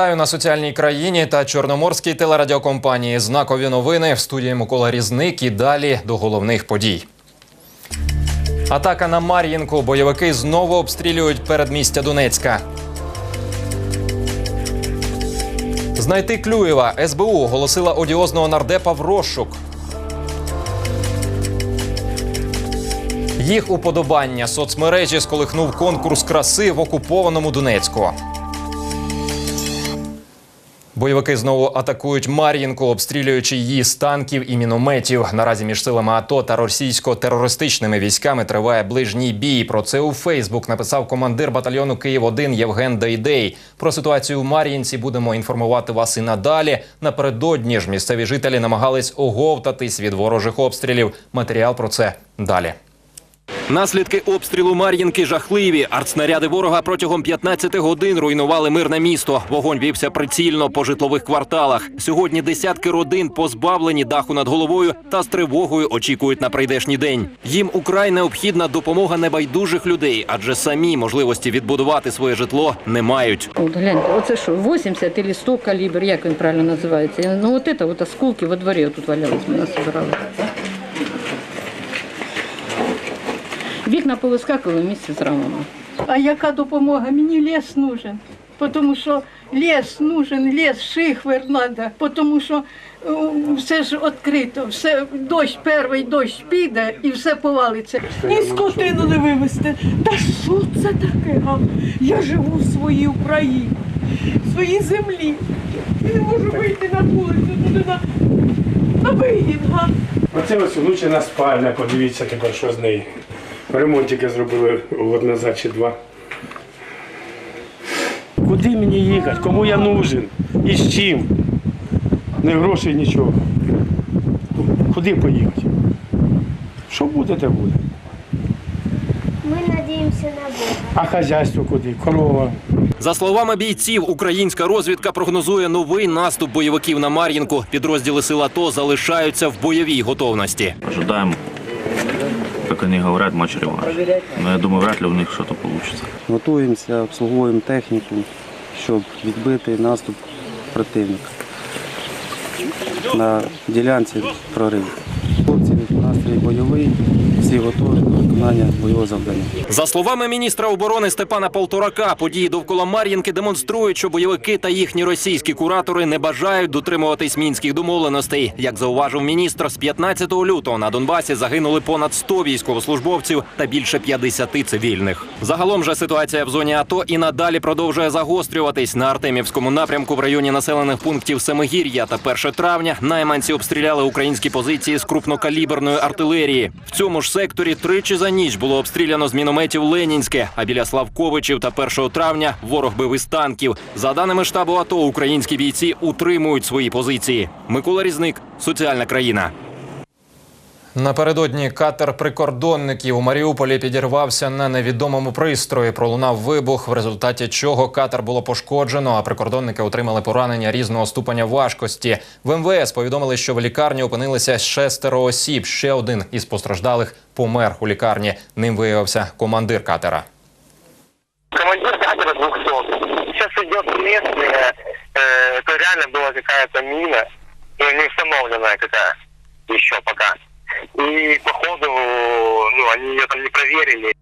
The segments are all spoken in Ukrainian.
Вітаю на соціальній країні та чорноморській телерадіокомпанії. Знакові новини в студії Микола Різник і далі до головних подій. Атака на Мар'їнку. Бойовики знову обстрілюють передмістя Донецька. Знайти Клюєва СБУ оголосила одіозного нардепа в розшук. Їх уподобання соцмережі сколихнув конкурс краси в окупованому Донецьку. Бойовики знову атакують Мар'їнку, обстрілюючи її з танків і мінометів. Наразі між силами АТО та російсько-терористичними військами триває ближній бій. Про це у Фейсбук написав командир батальйону Київ 1 Євген Дейдей. Про ситуацію у Мар'їнці будемо інформувати вас і надалі. Напередодні ж місцеві жителі намагались оговтатись від ворожих обстрілів. Матеріал про це далі. Наслідки обстрілу Мар'їнки жахливі. Артснаряди ворога протягом 15 годин руйнували мирне місто. Вогонь вівся прицільно по житлових кварталах. Сьогодні десятки родин позбавлені даху над головою та з тривогою очікують на прийдешній день. Їм украй необхідна допомога небайдужих людей, адже самі можливості відбудувати своє житло не мають. От гляньте, оце що, 80 или 100 калібр, як він правильно називається? Ну от це от осколки во дворі тут валялись, ми насобирали. Вікна повискакували місце з рамами. А яка допомога? Мені ліс нужен. Тому що ліс нужен, ліс, шихвер треба, тому що е, все ж відкрито, все, дощ, перший дощ піде і все повалиться. І скотину не вивезти. Та що це таке? га? Я живу в своїй Україні, в своїй землі. І не можу вийти на вулицю туди на, на вигін? Оце ось внучена спальня, подивіться тепер, що з нею. Ремонт тільки зробили год назад чи два. Куди мені їхати? Кому я нужен? І з чим? Не грошей, нічого. Куди поїхати? Що буде, те буде. Мы надеемся на Бога. А хазяйство куди? Корова. За словами бійців, українська розвідка прогнозує новий наступ бойовиків на Мар'їнку. Підрозділи сил АТО залишаються в бойовій готовності. Ожидаем, как они говорят, матч реванш. Но я думаю, вряд ли у них что-то получится. Готуємося, обслуговуємо техніку, щоб відбити наступ противника. На ділянці прориву. Хлопці, настрій бойовий, всі готові виконання бойового завдання. За словами міністра оборони Степана Полторака, події довкола Мар'їнки демонструють, що бойовики та їхні російські куратори не бажають дотримуватись мінських домовленостей. Як зауважив міністр, з 15 лютого на Донбасі загинули понад 100 військовослужбовців та більше 50 цивільних. Загалом же ситуація в зоні АТО і надалі продовжує загострюватись на Артемівському напрямку в районі населених пунктів Семигір'я та 1 травня. Найманці обстріляли українські позиції з крупнокаліберної артилерії. В цьому ж секторі тричі за ніч було обстріляно з мінометів Ленінське. А біля Славковичів та 1 травня ворог бив із танків. За даними штабу АТО, українські бійці утримують свої позиції. Микола Різник, соціальна країна. Напередодні катер прикордонників у Маріуполі підірвався на невідомому пристрої. Пролунав вибух, в результаті чого катер було пошкоджено, а прикордонники отримали поранення різного ступеня важкості. В МВС повідомили, що в лікарні опинилися шестеро осіб. Ще один із постраждалих помер у лікарні. Ним виявився командир катера. Командир катера 200. Сейчас идет местные, э, это реально была какая-то мина, ну, не установленная какая еще пока. И походу, ну, они ее там не проверили.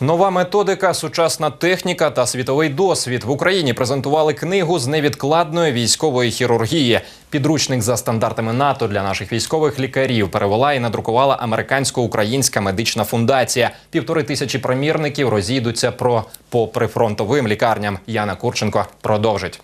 Нова методика, сучасна техніка та світовий досвід в Україні презентували книгу з невідкладної військової хірургії. Підручник за стандартами НАТО для наших військових лікарів перевела і надрукувала американсько-українська медична фундація. Півтори тисячі примірників розійдуться про по прифронтовим лікарням. Яна Курченко продовжить.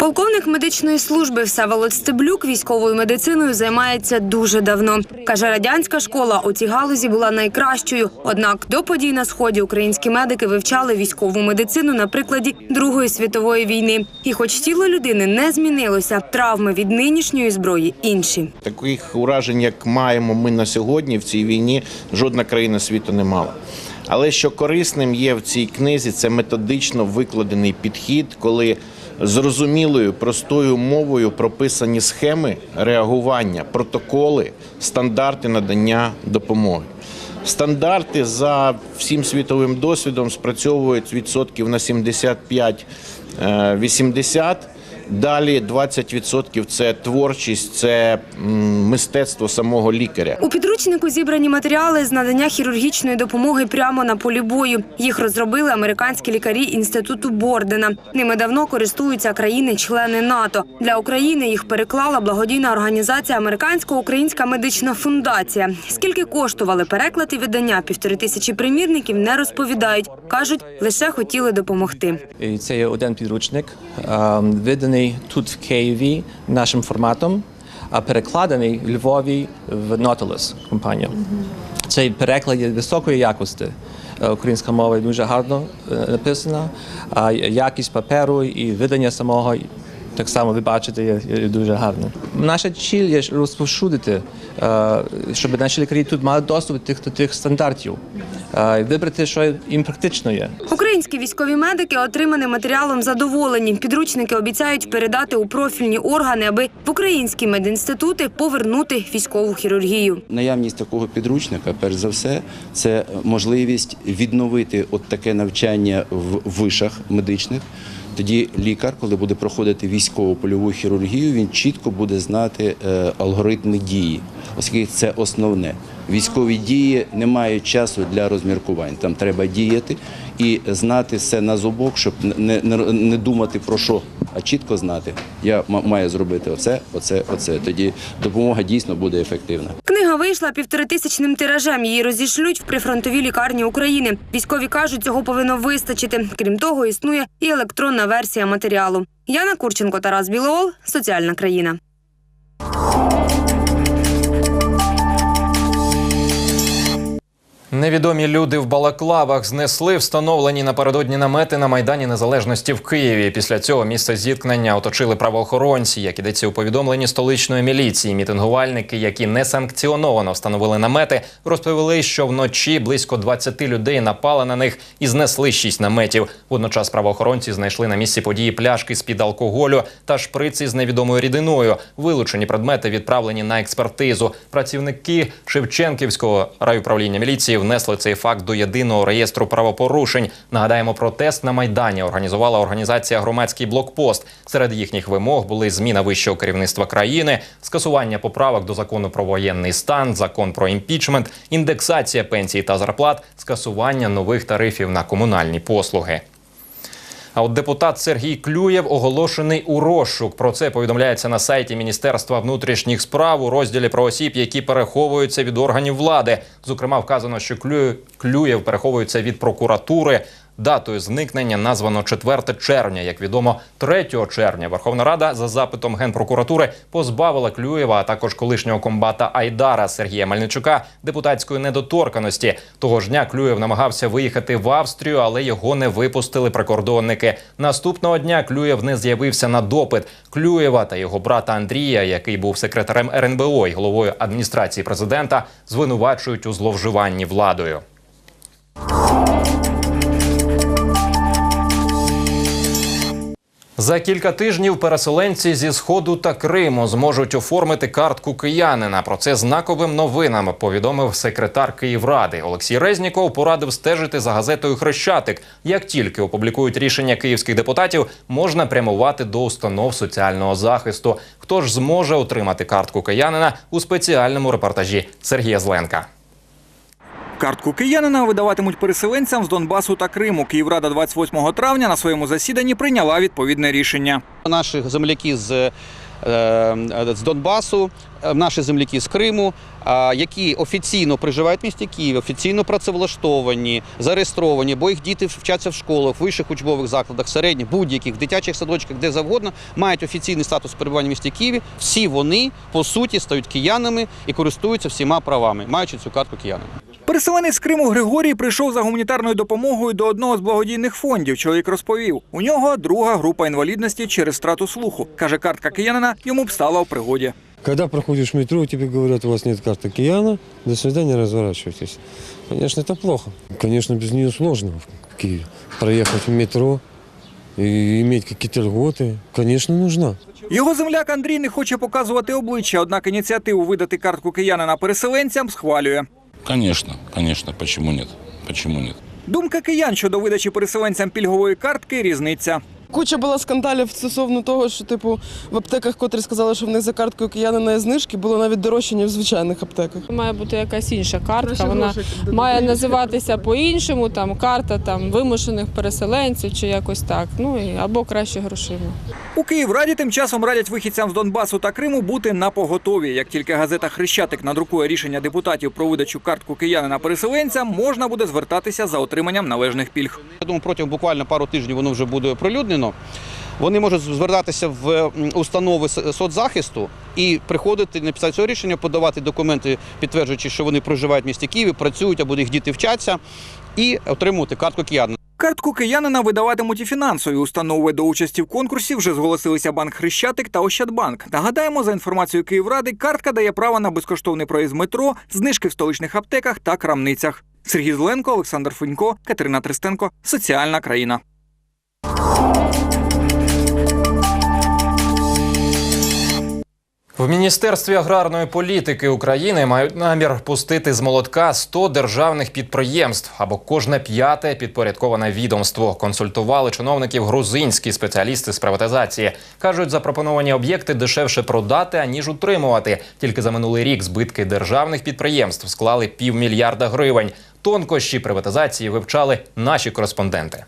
Полковник медичної служби Всеволод Стеблюк військовою медициною займається дуже давно. Каже, радянська школа у цій галузі була найкращою. Однак до подій на сході українські медики вивчали військову медицину на прикладі Другої світової війни. І, хоч тіло людини не змінилося, травми від нинішньої зброї інші. Таких уражень, як маємо ми на сьогодні в цій війні, жодна країна світу не мала. Але що корисним є в цій книзі, це методично викладений підхід, коли зрозумілою простою мовою прописані схеми реагування, протоколи, стандарти надання допомоги. Стандарти за всім світовим досвідом спрацьовують відсотків на 75-80. Далі 20% це творчість, це мистецтво самого лікаря. У підручнику зібрані матеріали з надання хірургічної допомоги прямо на полі бою. Їх розробили американські лікарі інституту Бордена. Ними давно користуються країни-члени НАТО. Для України їх переклала благодійна організація Американсько-Українська медична фундація. Скільки коштували переклад і видання півтори тисячі примірників, не розповідають. кажуть, лише хотіли допомогти. Це є один підручник, е, виданий тут в Києві нашим форматом, а перекладений в Львові в Nautilus компанію. Цей переклад є високої якості. Е, Українська мова дуже гарно е, написана, а якість паперу і видання самого так само ви бачите, є, є дуже гарно. Наша ціль є розповсюдити, е, щоб наші лікарі тут мали доступ до тих, до тих стандартів, е, і вибрати, що їм практично є. Українські військові медики отриманим матеріалом задоволені. Підручники обіцяють передати у профільні органи, аби в українські медінститути повернути військову хірургію. Наявність такого підручника, перш за все, це можливість відновити от таке навчання в вишах медичних. Тоді лікар, коли буде проходити військову польову хірургію, він чітко буде знати е, алгоритми дії, оскільки це основне. Військові дії не мають часу для розміркувань. Там треба діяти і знати все на зубок, щоб не, не, не думати про що, а чітко знати. Я маю зробити оце, оце, оце. Тоді допомога дійсно буде ефективна. Книга вийшла півторатисячним тиражем. Її розішлють в прифронтові лікарні України. Військові кажуть, цього повинно вистачити. Крім того, існує і електронна версія матеріалу. Яна Курченко, Тарас Білоол, Соціальна країна. Невідомі люди в балаклавах знесли встановлені напередодні намети на майдані Незалежності в Києві. Після цього місце зіткнення оточили правоохоронці. Як ідеться у повідомленні столичної міліції, мітингувальники, які несанкціоновано встановили намети, розповіли, що вночі близько 20 людей напали на них і знесли 6 наметів. Водночас правоохоронці знайшли на місці події пляшки з під алкоголю та шприці з невідомою рідиною. Вилучені предмети відправлені на експертизу. Працівники Шевченківського райуправління міліції внесли цей факт до єдиного реєстру правопорушень. Нагадаємо, протест на майдані організувала організація Громадський блокпост. Серед їхніх вимог були зміна вищого керівництва країни, скасування поправок до закону про воєнний стан, закон про імпічмент, індексація пенсій та зарплат, скасування нових тарифів на комунальні послуги. А от депутат Сергій Клюєв оголошений у розшук. Про це повідомляється на сайті Міністерства внутрішніх справ у розділі про осіб, які переховуються від органів влади. Зокрема, вказано, що Клю- Клюєв переховується від прокуратури. Датою зникнення названо 4 червня. Як відомо, 3 червня Верховна Рада за запитом генпрокуратури позбавила Клюєва, а також колишнього комбата Айдара Сергія Мельничука депутатської недоторканості. Того ж дня Клюєв намагався виїхати в Австрію, але його не випустили прикордонники. Наступного дня Клюєв не з'явився на допит. Клюєва та його брата Андрія, який був секретарем РНБО і головою адміністрації президента, звинувачують у зловживанні владою. За кілька тижнів переселенці зі сходу та Криму зможуть оформити картку киянина. Про це знаковим новинам повідомив секретар Київради Олексій Резніков. Порадив стежити за газетою Хрещатик. Як тільки опублікують рішення київських депутатів, можна прямувати до установ соціального захисту. Хто ж зможе отримати картку киянина у спеціальному репортажі Сергія Зленка. Картку киянина видаватимуть переселенцям з Донбасу та Криму. Київрада 28 травня на своєму засіданні прийняла відповідне рішення. Наші земляки з, е, з Донбасу, е, наші земляки з Криму, які офіційно проживають в місті Києві, офіційно працевлаштовані, зареєстровані, бо їх діти вчаться в школах, вищих учбових закладах, середніх, будь-яких, дитячих садочках, де завгодно, мають офіційний статус перебування в місті Києві. Всі вони по суті стають киянами і користуються всіма правами, маючи цю картку киянина. Переселенець з Криму Григорій прийшов за гуманітарною допомогою до одного з благодійних фондів. Чоловік розповів, у нього друга група інвалідності через втрату слуху. Каже, картка киянина йому б стала у пригоді. Когда проходишь метро, тебе говорят, у вас нет карты Кияна, до свидания, разворачивайтесь. Конечно, это плохо. Конечно, без нее сложно в Киеве. Проехать в метро и иметь какие-то льготы, конечно, нужна. Його земляк Андрій не хоче показувати обличчя, однак ініціативу видати картку киянина переселенцям схвалює. Конечно, конечно, почему нет? Почему нет? Думка киян щодо видачі переселенцям пільгової картки різниця. Куча була скандалів стосовно того, що типу в аптеках, котрі сказали, що в них за карткою киянина є знижки, було навіть дорожче, ніж в звичайних аптеках. Має бути якась інша картка. Вона має називатися по-іншому, там карта там вимушених переселенців чи якось так. Ну і або краще грошима. У Київраді тим часом радять вихідцям з Донбасу та Криму бути на поготові. Як тільки газета Хрещатик надрукує рішення депутатів про видачу картку киянина переселенцям, можна буде звертатися за отриманням належних пільг. Я думаю, протягом буквально пару тижнів воно вже буде оприлюднено. Вони можуть звертатися в установи соцзахисту і приходити на підставі цього рішення, подавати документи, підтверджуючи, що вони проживають в місті Києві, працюють або їх діти вчаться, і отримувати картку киян. Картку киянина видаватимуть і фінансові установи. До участі в конкурсі вже зголосилися банк Хрещатик та Ощадбанк. Нагадаємо, за інформацією Київради, картка дає право на безкоштовний проїзд метро, знижки в столичних аптеках та крамницях. Сергій Зеленко, Олександр Фунько, Катерина Тристенко. Соціальна країна. В Міністерстві аграрної політики України мають намір пустити з молотка 100 державних підприємств або кожне п'яте підпорядковане відомство. Консультували чиновників грузинські спеціалісти з приватизації. кажуть, запропоновані об'єкти дешевше продати аніж утримувати. Тільки за минулий рік збитки державних підприємств склали півмільярда гривень. Тонкощі приватизації вивчали наші кореспонденти.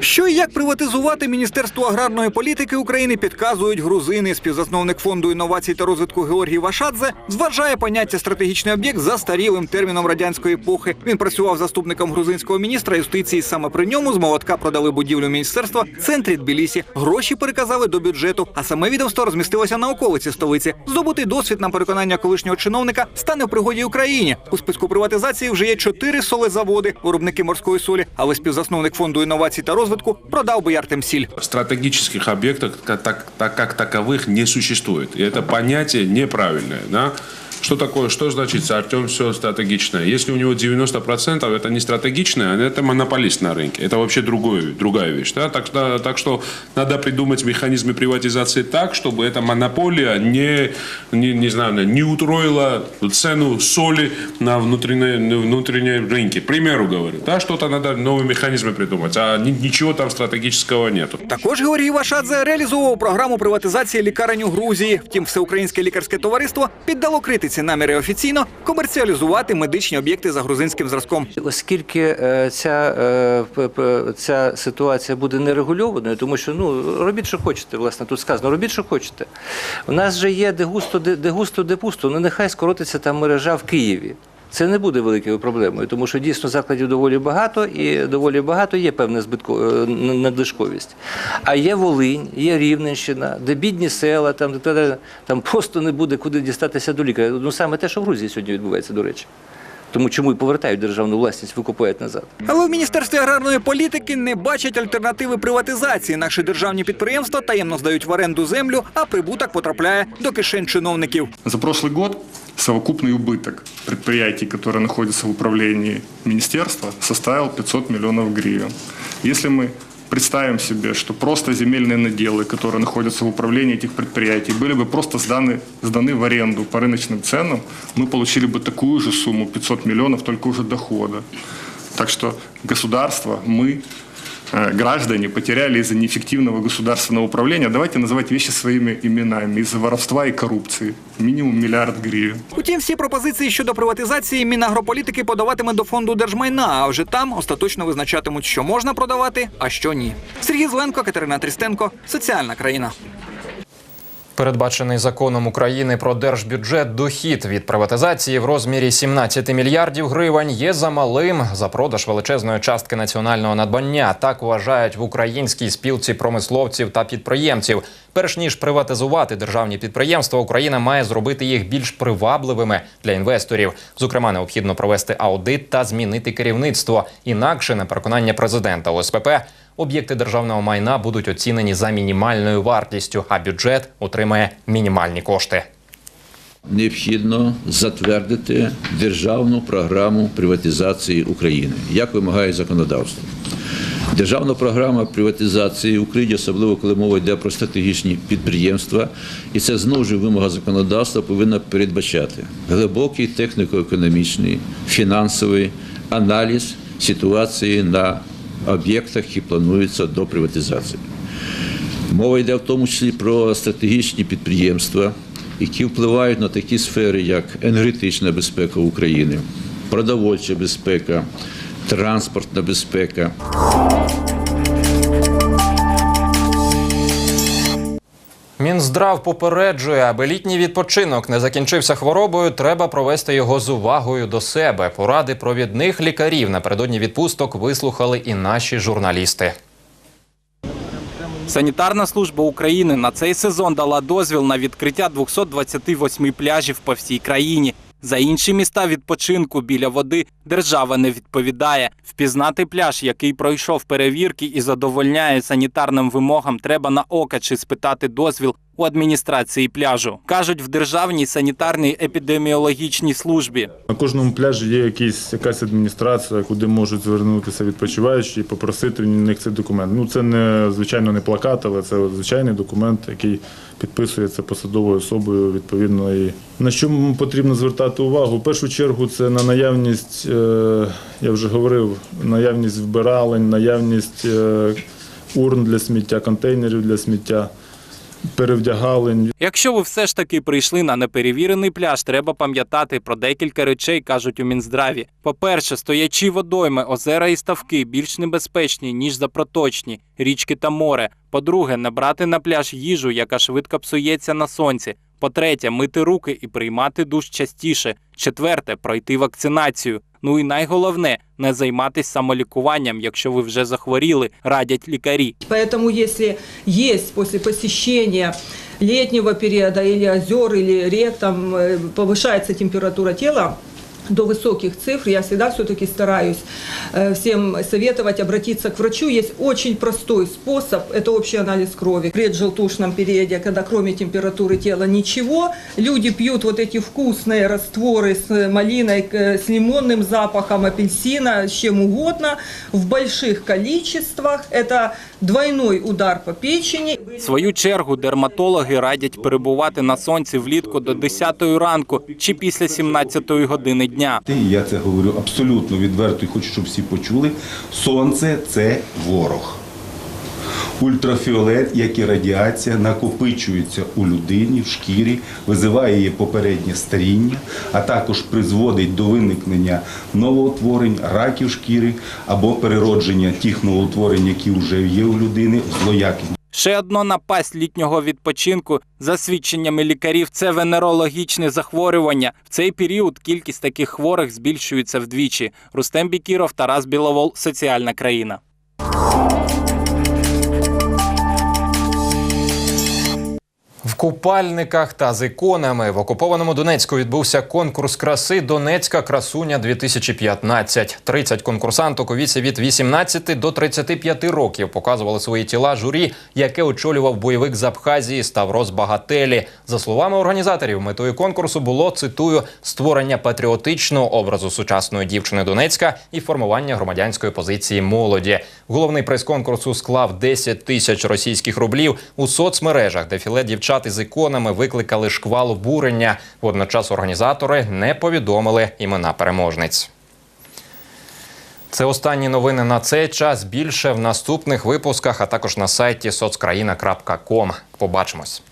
Що і як приватизувати Міністерство аграрної політики України підказують грузини. Співзасновник фонду інновацій та розвитку Георгій Вашадзе зважає поняття стратегічний об'єкт застарілим терміном радянської епохи. Він працював заступником грузинського міністра юстиції. Саме при ньому з молотка продали будівлю міністерства в центрі Тбілісі. Гроші переказали до бюджету, а саме відомство розмістилося на околиці столиці. Здобутий досвід на переконання колишнього чиновника стане в пригоді Україні. У списку приватизації вже є чотири солезаводи, виробники морської солі, але співзасновник фонду інновацій та розвитку продав би Артемсіль. Стратегических объектов как, так, так как таковых не существует. И это понятие неправильное. Да? Что такое, что значит Артем все стратегичное? Если у него 90% это не стратегичное, а это монополист на рынке. Это вообще другое, другая вещь. Да? Так, что, так что надо придумать механизмы приватизации так, чтобы эта монополия не, не, не, знаю, не утроила цену соли на внутренней, на внутренней рынке. К примеру говорю. Да? Что-то надо новые механизмы придумать. А ни- ничего там стратегического нету. Також Георгій Вашадзе реалізовував програму приватизації лікарень у Грузії. Втім, всеукраїнське лікарське товариство піддало критиці наміри офіційно комерціалізувати медичні об'єкти за грузинським зразком. Оскільки е, ця, е, ця ситуація буде нерегульованою, тому що ну робіть, що хочете, власне, тут сказано, робіть, що хочете. У нас же є де густо, де густо, де пусто. Ну нехай скоротиться там мережа в Києві. Це не буде великою проблемою, тому що дійсно закладів доволі багато, і доволі багато є певна збитко е, надлишковість. А є Волинь, є Рівненщина, де бідні села, там, там просто не буде куди дістатися до лікаря. Ну саме те, що в Грузії сьогодні відбувається, до речі. Тому чому і повертають державну власність, викупають назад. Але в міністерстві аграрної політики не бачать альтернативи приватизації. Наші державні підприємства таємно здають в оренду землю, а прибуток потрапляє до кишень чиновників. За прошлый год совокупный убыток предприятий, которые находятся в управлении министерства, составил 500 миллионов гривен. Если мы представим себе, что просто земельные наделы, которые находятся в управлении этих предприятий, были бы просто сданы, сданы в аренду по рыночным ценам, мы получили бы такую же сумму, 500 миллионов, только уже дохода. Так что государство, мы, э, граждане потеряли из-за неэффективного государственного управления. Давайте называть вещи своими именами. Из-за воровства и коррупции. Минимум миллиард гривен. Утім, всі пропозиції щодо приватизації Мінагрополітики подаватиме до фонду держмайна, а вже там остаточно визначатимуть, що можна продавати, а що ні. Сергій Зленко, Катерина Трістенко, соціальна країна. Передбачений законом України про держбюджет дохід від приватизації в розмірі 17 мільярдів гривень є замалим за продаж величезної частки національного надбання. Так вважають в українській спілці промисловців та підприємців. Перш ніж приватизувати державні підприємства, Україна має зробити їх більш привабливими для інвесторів. Зокрема, необхідно провести аудит та змінити керівництво. Інакше, на переконання президента ОСПП, об'єкти державного майна будуть оцінені за мінімальною вартістю, а бюджет отримає мінімальні кошти. Необхідно затвердити державну програму приватизації України, як вимагає законодавство. Державна програма приватизації в Україні, особливо коли мова йде про стратегічні підприємства, і це знову ж вимога законодавства повинна передбачати глибокий техніко-економічний, фінансовий аналіз ситуації на об'єктах, які плануються до приватизації. Мова йде в тому числі про стратегічні підприємства, які впливають на такі сфери, як енергетична безпека України, продовольча безпека, транспортна безпека. Мінздрав попереджує, аби літній відпочинок не закінчився хворобою, треба провести його з увагою до себе. Поради провідних лікарів напередодні відпусток вислухали і наші журналісти. Санітарна служба України на цей сезон дала дозвіл на відкриття 228 пляжів по всій країні. За інші міста відпочинку біля води держава не відповідає. Впізнати пляж, який пройшов перевірки і задовольняє санітарним вимогам, треба на ока чи спитати дозвіл у адміністрації пляжу. кажуть в державній санітарній епідеміологічній службі. На кожному пляжі є якийсь, якась адміністрація, куди можуть звернутися відпочиваючі і попросити в них цей документ. Ну це не звичайно не плакат, але це звичайний документ, який підписується посадовою особою відповідної. На що потрібно звертати увагу? В першу чергу це на наявність, е, я вже говорив, наявність вбиралень, наявність е, урн для сміття, контейнерів для сміття, перевдягалень. Якщо ви все ж таки прийшли на неперевірений пляж, треба пам'ятати про декілька речей, кажуть у Мінздраві. По-перше, стоячі водойми, озера і ставки більш небезпечні, ніж запроточні, річки та море. По-друге, не брати на пляж їжу, яка швидко псується на сонці. По-третє, мити руки і приймати душ частіше. Четверте, пройти вакцинацію. Ну і найголовне не займатися самолікуванням, якщо ви вже захворіли, радять лікарі. Поэтому если есть после посещения летнего периода или озер, или рек, там э, повышается температура тела, до высоких цифр, я всегда все-таки стараюсь э, всем советовать обратиться к врачу. Есть очень простой способ, это общий анализ крови. В преджелтушном периоде, когда кроме температуры тела ничего, люди пьют вот эти вкусные растворы с малиной, к- с лимонным запахом апельсина, с чем угодно, в больших количествах. Это двойной удар по печени. В свою чергу дерматологи радять перебувати на сонці влітку до 10 ранку чи після 17 години дня. І я це говорю абсолютно відверто і хочу, щоб всі почули. Сонце це ворог. Ультрафіолет, як і радіація, накопичується у людині в шкірі, визиває її попереднє старіння, а також призводить до виникнення новоутворень, раків шкіри або переродження тих новоутворень, які вже є у людини, в злоякісні. Ще одно напасть літнього відпочинку, за свідченнями лікарів, це венерологічне захворювання. В цей період кількість таких хворих збільшується вдвічі. Рустем Бікіров, Тарас Біловол, соціальна країна. В купальниках та з іконами в окупованому Донецьку відбувся конкурс краси Донецька красуня 2015 30 конкурсанток у віці від 18 до 35 років показували свої тіла журі, яке очолював бойовик з Абхазії Ставрос Багателі. За словами організаторів, метою конкурсу було цитую створення патріотичного образу сучасної дівчини Донецька і формування громадянської позиції молоді. Головний приз конкурсу склав 10 тисяч російських рублів у соцмережах. Дефіле дівчат із іконами викликали шквал обурення. Водночас організатори не повідомили імена переможниць. Це останні новини на цей час. Більше в наступних випусках, а також на сайті соцкраїна.ком. Побачимось.